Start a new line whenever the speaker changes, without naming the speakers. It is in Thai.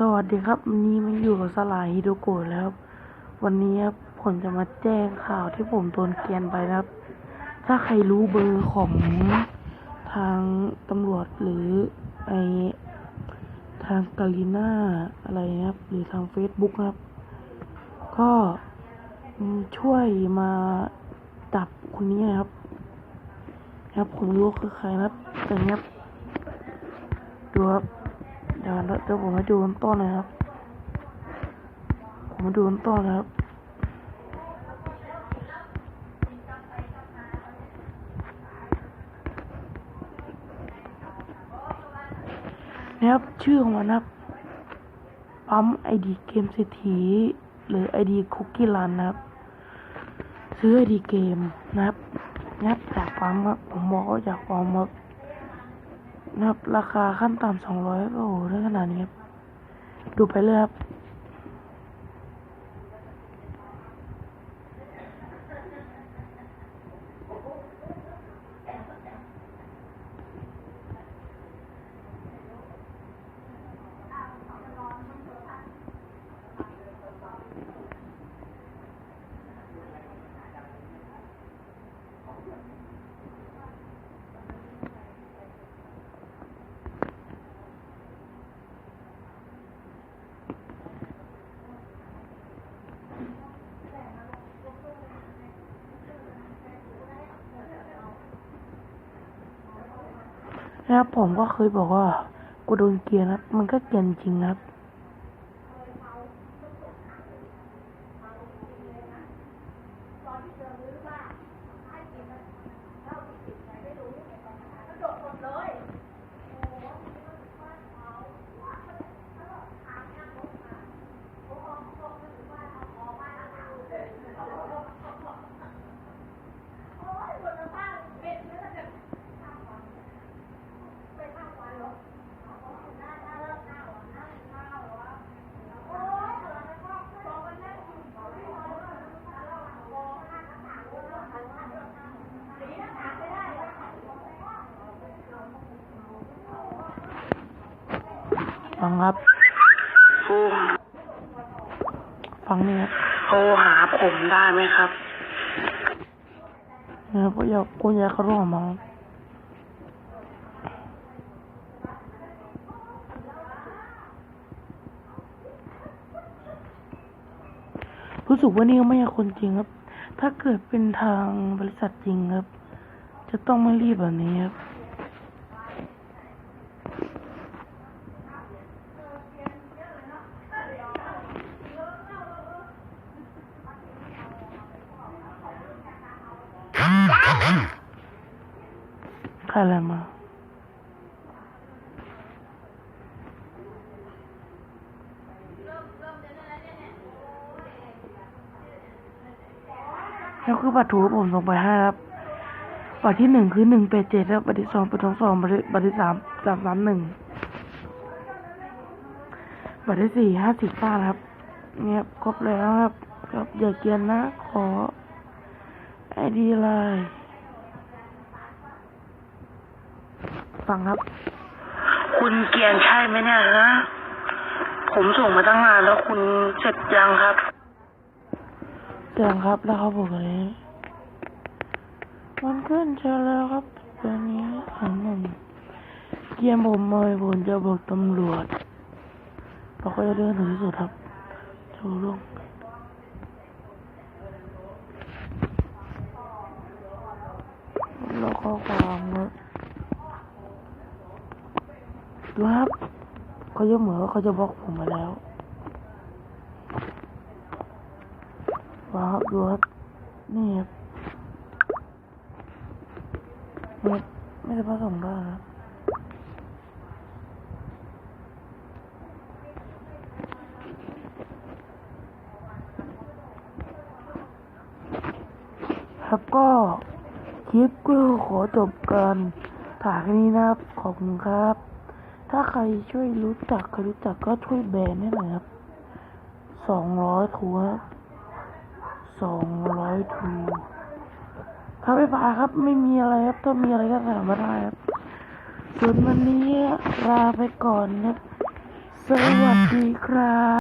สวัสดีครับวันนี้มาอยู่กับสลายฮิโดโกะแล้วครับ วันนี้ครับผมจะมาแจ้งข่าวที่ผมโดนเกลียนไปนะครับ ถ้าใครรู้เบอร์ของทางตำรวจหรือไอทางกาลิน่าอะไรนะครับ หรือทาง Facebook นะครับ ก็ช่วยมาจับคนนี้นะครับ ครับผมรู้คือใครนะครับแต่เนี้ยดูครับ เดี๋ยวเดี๋ยวผมมาดูต้นต้นนะครับ ผมมาดูต้นต้นนะครับนะครับชื่อของมันนะครับปั๊มไอดีเกมเศรษฐีหรือไอดีคุกกี้รันนะครับ ซื้อไอดีเกมนะครับนะครับจากปั๊มครับผมบอกว่าจากปั๊มครับ นะครับ ราคาขั้นต่ำสองร้อยโอ้โหได้ขนาดนี้ครับ ดูไปเลยครับ นะครับผมก็เคยบอกว่ากูโดนเกลียร์นะมันก็เกลียนจริงนะครับ ฟังครับ
โทร
ฟังนี่ครับ
โทรหาผมได้ไหมครับ
นะครับก็อยากกูอยากเขาร่วมมาครับรู้สึกว่านี่ก็ไม่ใช่คนจริงครับ ถ้าเกิดเป็นทางบริษัทจริงครับ จะต้องไม่รีบแบบนี้ครับ ใครอะไรมาแล้วคือบัตรถูผมส่งไปให้ครับบัตรที่หนึ่งคือหนึ่งแปดเจ็ดครับบัตรที่สองเป็นสองสองบัตรที่บัตรที่สามสามสามหนึ่งบัตรที่สี่ห้าสิบป้าครับ เนี่ยครบครบแล้วครับครับอย่าเกียนนะ ขอไอดีไลน์ ฟังครับ
คุณเกียรติใช่ไหมเนี่ยฮะผมส่งมาตั้งนานแล้วคุณเสร็จยังครับ
เสียงครับแล้วเขาบอกเลยมันขึ้นเจอแล้วครับตอนนี้ของผมเกียมผมเลยผมจะบอกตำรวจเราก็จะเดินถึงที่สุดครับถูกลงแล้วก็วางครับดูค รับเขาจะเหมือนว่าเขาจะบล็อกผมมาแล้วว้าวดูครับนี่ครับไม่ไม่ได้ผสมได้ครับครับก็คลิปก็ขอจบกันถ่ายแค่นี้นะครับ ขอบคุณครับ ถ้าใครช่วยรู้จักใครรู้จักก็ช่วยแบนให้หน่อยครับสองร้อยทัวร์สองร้อยทัวครับไม่พาครับไม่มีอะไรครับ ถ้ามีอะไรก็ถามมาได้ครับส่วนวันนี้ลาไปก่อนนะครับ สวัสดีครับ